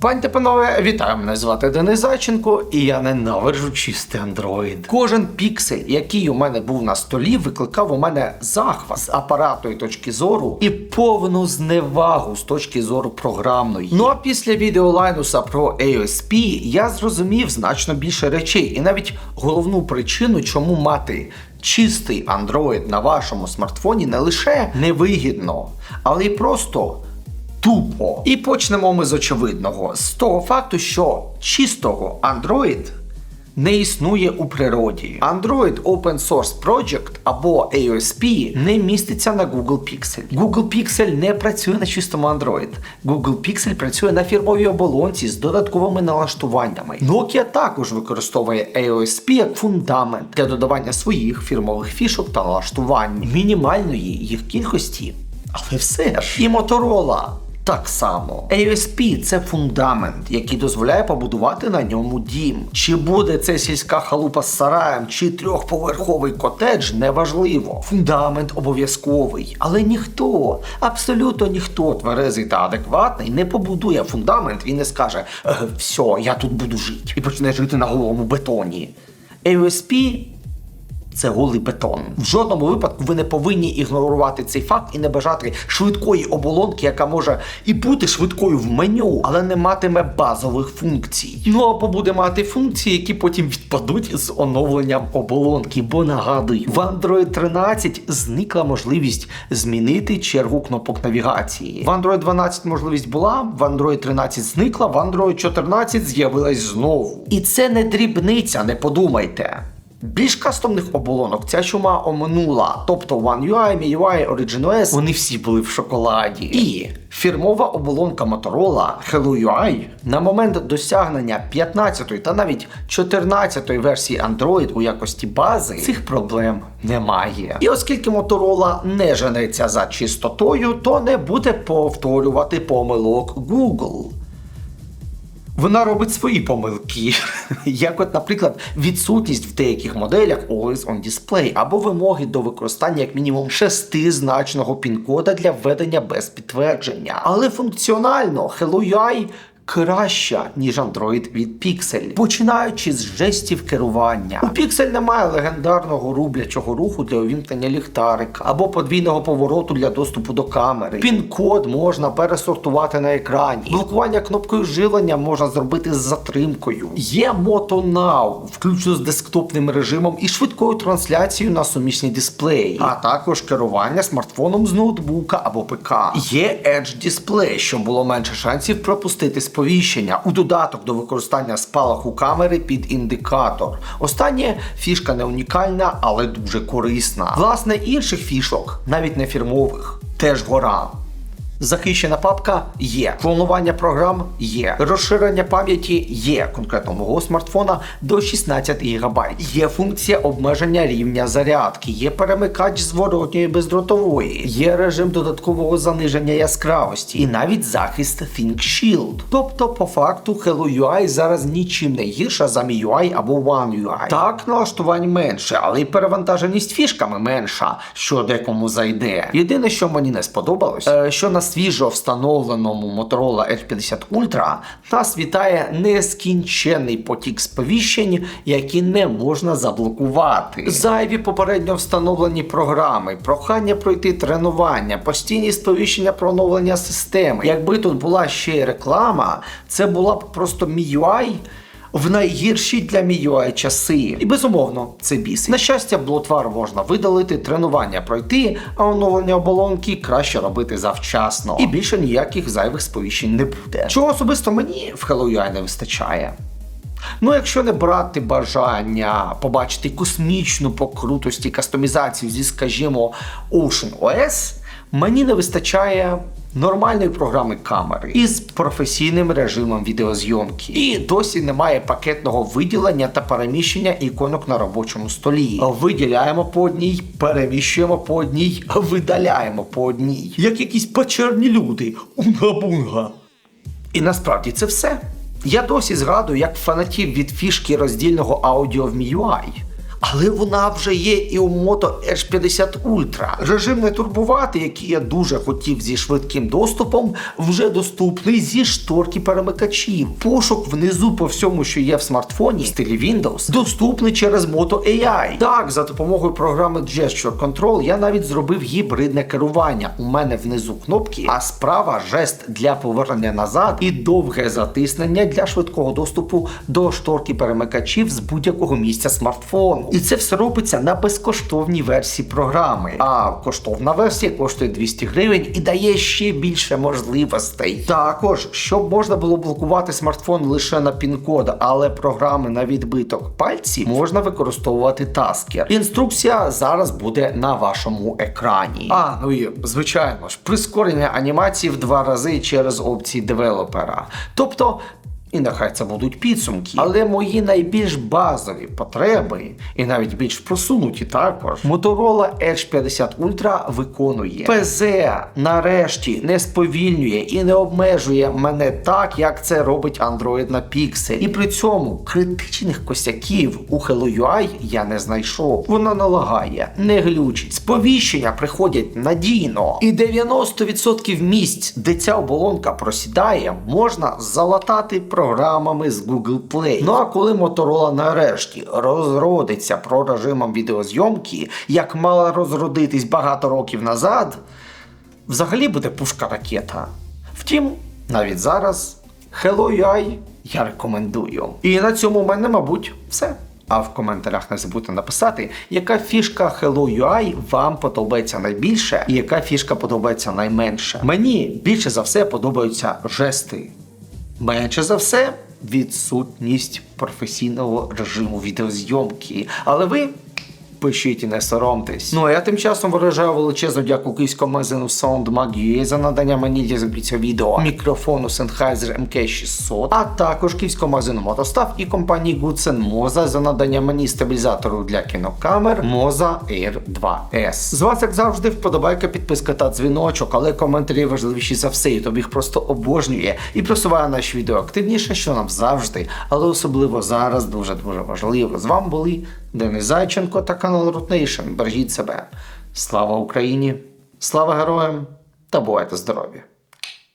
Пані та панове, вітаю! Мене звати Денис Зайченко, і я ненавиджу чистий Android. Кожен піксель, який у мене був на столі, викликав у мене захват з апаратної точки зору і повну зневагу з точки зору програмної. Ну а після відео Лайнуса про AOSP я зрозумів значно більше речей, і навіть головну причину, чому мати. Чистий Android на вашому смартфоні не лише невигідно, але й просто тупо. І почнемо ми з очевидного: з того факту, що чистого Android не існує у природі. Android Open Source Project або AOSP не міститься на Google Pixel. Google Pixel не працює на чистому Android. Google Pixel працює на фірмовій оболонці з додатковими налаштуваннями. Nokia також використовує AOSP як фундамент для додавання своїх фірмових фішок та налаштувань, мінімальної їх кількості. Але все ж і Motorola так само. AOSP – це фундамент, який дозволяє побудувати на ньому дім. Чи буде це сільська халупа з сараєм, чи трьохповерховий котедж, неважливо. Фундамент обов'язковий. Але ніхто, абсолютно ніхто тверезий та адекватний не побудує фундамент і не скаже: «Е, все, я тут буду жити. І почне жити на голому бетоні. AOSP це голий бетон. В жодному випадку ви не повинні ігнорувати цей факт і не бажати швидкої оболонки, яка може і бути швидкою в меню, але не матиме базових функцій. Ну або буде мати функції, які потім відпадуть з оновленням оболонки. Бо нагадую, в Android 13 зникла можливість змінити чергу кнопок навігації. В Android 12 можливість була, в Android 13 зникла, в Android 14 з'явилась знову. І це не дрібниця, не подумайте. Більш кастомних оболонок ця чума оминула, тобто One UI, MIUI, OriginOS, вони всі були в шоколаді. І фірмова оболонка Motorola Hello UI на момент досягнення 15 та навіть 14 версії Android у якості бази цих проблем немає. І оскільки Motorola не женеться за чистотою, то не буде повторювати помилок Google. Вона робить свої помилки, як, от, наприклад, відсутність в деяких моделях Always on Display або вимоги до використання як мінімум шестизначного пін-кода для введення без підтвердження. Але функціонально Hello UI краща, ніж Android від Pixel, починаючи з жестів керування. У Pixel немає легендарного рублячого руху для увімкнення ліхтарика або подвійного повороту для доступу до камери. Пін-код можна пересортувати на екрані. Блокування кнопкою живлення можна зробити з затримкою. Є Moto Now, включно з десктопним режимом і швидкою трансляцією на сумісні дисплеї, а також керування смартфоном з ноутбука або ПК. Є Edge Display, щоб було менше шансів пропустити сповіщення у додаток до використання спалаху камери під індикатор. Останнє фішка не унікальна, але дуже корисна. Власне, інших фішок, навіть не фірмових, теж гора. Захищена папка є, клонування програм є, розширення пам'яті є конкретно мого смартфона до 16 ГБ. Є функція обмеження рівня зарядки, є перемикач зворотньої бездротової, є режим додаткового заниження яскравості і навіть захист Think Shield. Тобто, по факту, Hello UI зараз нічим не гірша за MIUI або One UI. Так, налаштувань менше, але й перевантаженість фішками менша, що декому зайде. Єдине, що мені не сподобалось, е, що на свіжо встановленому Motorola Edge50 Ultra нас вітає нескінчений потік сповіщень, які не можна заблокувати. Зайві попередньо встановлені програми, прохання пройти тренування, постійні сповіщення про оновлення системи. Якби тут була ще й реклама, це була б просто MIUI в найгірші для MIUI часи. І безумовно, це біс. На щастя, блотвар можна видалити, тренування пройти, а оновлення оболонки краще робити завчасно. І більше ніяких зайвих сповіщень не буде. Чого особисто мені в Hello не вистачає. Ну, якщо не брати бажання побачити космічну по крутості кастомізацію зі, скажімо, Ocean OS, мені не вистачає нормальної програми камери із професійним режимом відеозйомки. І досі немає пакетного виділення та переміщення іконок на робочому столі. Виділяємо по одній, переміщуємо по одній, видаляємо по одній. Як якісь печерні люди. Унга-бунга. І насправді це все. Я досі згадую, як фанатів від фішки роздільного аудіо в MIUI. Але вона вже є і у Moto Edge 50 Ultra. Режим не турбувати, який я дуже хотів зі швидким доступом, вже доступний зі шторки перемикачів. Пошук внизу по всьому, що є в смартфоні, в стилі Windows, доступний через Moto AI. Так, за допомогою програми Gesture Control я навіть зробив гібридне керування. У мене внизу кнопки, а справа жест для повернення назад і довге затиснення для швидкого доступу до шторки перемикачів з будь-якого місця смартфону. І це все робиться на безкоштовній версії програми. А коштовна версія коштує 200 гривень і дає ще більше можливостей. Також, щоб можна було блокувати смартфон лише на пін-код, але програми на відбиток пальців можна використовувати таскер. Інструкція зараз буде на вашому екрані. А, ну і звичайно ж, прискорення анімації в два рази через опції девелопера. Тобто. І нехай це будуть підсумки. Але мої найбільш базові потреби, і навіть більш просунуті також, Motorola Edge 50 Ultra виконує. ПЗ нарешті не сповільнює і не обмежує мене так, як це робить Android на Pixel. І при цьому критичних косяків у Hello UI я не знайшов. Вона не лагає, не глючить. Сповіщення приходять надійно. І 90% місць, де ця оболонка просідає, можна залатати програмами з Google Play. Ну а коли Motorola нарешті розродиться про режимом відеозйомки, як мала розродитись багато років назад, взагалі буде пушка ракета. Втім, навіть зараз Hello UI я рекомендую. І на цьому в мене, мабуть, все. А в коментарях не забудьте написати, яка фішка Hello UI вам подобається найбільше і яка фішка подобається найменше. Мені більше за все подобаються жести. Менше за все відсутність професійного режиму відеозйомки. Але ви пишіть і не соромтесь. Ну а я тим часом виражаю величезну дяку київському магазину Sound Mag.ua за надання мені для цього відео мікрофону Sennheiser MK600, а також київському магазину Мотостав і компанії Goodsen Moza за надання мені стабілізатору для кінокамер Moza Air 2S. З вас, як завжди, вподобайка, підписка та дзвіночок, але коментарі важливіші за все, і тобі їх просто обожнює і просуває наші відео активніше, що нам завжди, але особливо зараз дуже дуже важливо. З вами були Денис Зайченко та канал Root Бережіть себе. Слава Україні! Слава героям та бувайте здорові!